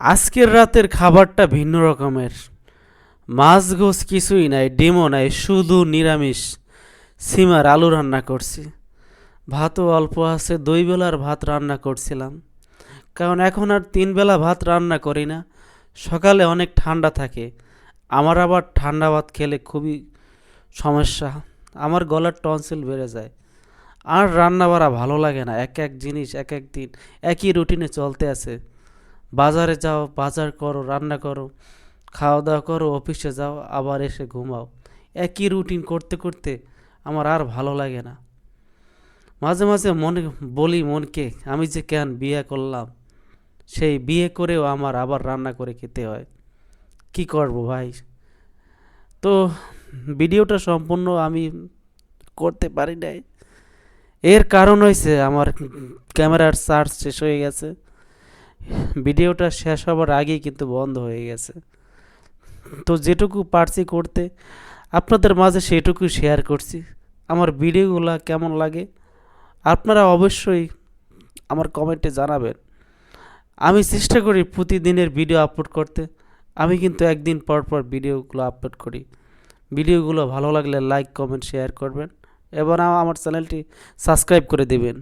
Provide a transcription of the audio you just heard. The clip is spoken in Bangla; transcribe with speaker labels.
Speaker 1: আজকের রাতের খাবারটা ভিন্ন রকমের। মাছ গোছ কিছুই নাই, ডিমও নাই, শুধু নিরামিষ। সিমার আলু রান্না করছি। ভাতও অল্প আছে দুই বেলার ভাত রান্না করছিলাম। কারণ এখন আর তিন বেলা ভাত রান্না করি না। সকালে অনেক ঠান্ডা থাকে। আমার আবার ঠান্ডা ভাত খেলে খুবই সমস্যা। আমার গলার টনসিল বেড়ে যায়। আর রান্না বাড়া ভালো লাগে না। এক এক জিনিস, এক এক দিন, একই রুটিনে চলতে আছে। বাজারে যাও, বাজার করো, রান্না করো, খাওয়া দাওয়া করো, অফিসে যাও, আবার এসে ঘুমাও। একই রুটিন করতে করতে আমার আর ভালো লাগে না। মাঝে মাঝে মনে বলি মনকে, আমি যে কেন বিয়ে করলাম, সেই বিয়ে করেও আমার আবার রান্না করে খেতে হয়। কি করব ভাই? তো ভিডিওটা সম্পূর্ণ আমি করতে পারি নাই। এর কারণ হয়েছে আমার ক্যামেরার চার্জ শেষ হয়ে গেছে। ভিডিওটা শেষ হবার আগেই কিন্তু বন্ধ হয়ে গেছে। তো যেটুকু পারছি করতে, আপনাদের মাঝে সেটুকু শেয়ার করছি। আমার ভিডিওগুলো কেমন লাগে, আপনারা অবশ্যই আমার কমেন্টে জানাবেন। আমি চেষ্টা করি প্রতিদিনের ভিডিও আপলোড করতে। আমি কিন্তু একদিন পর পর ভিডিওগুলো আপলোড করি। ভিডিওগুলো ভালো লাগলে লাইক কমেন্ট শেয়ার করবেন। এবং আমার চ্যানেলটি সাবস্ক্রাইব করে দেবেন।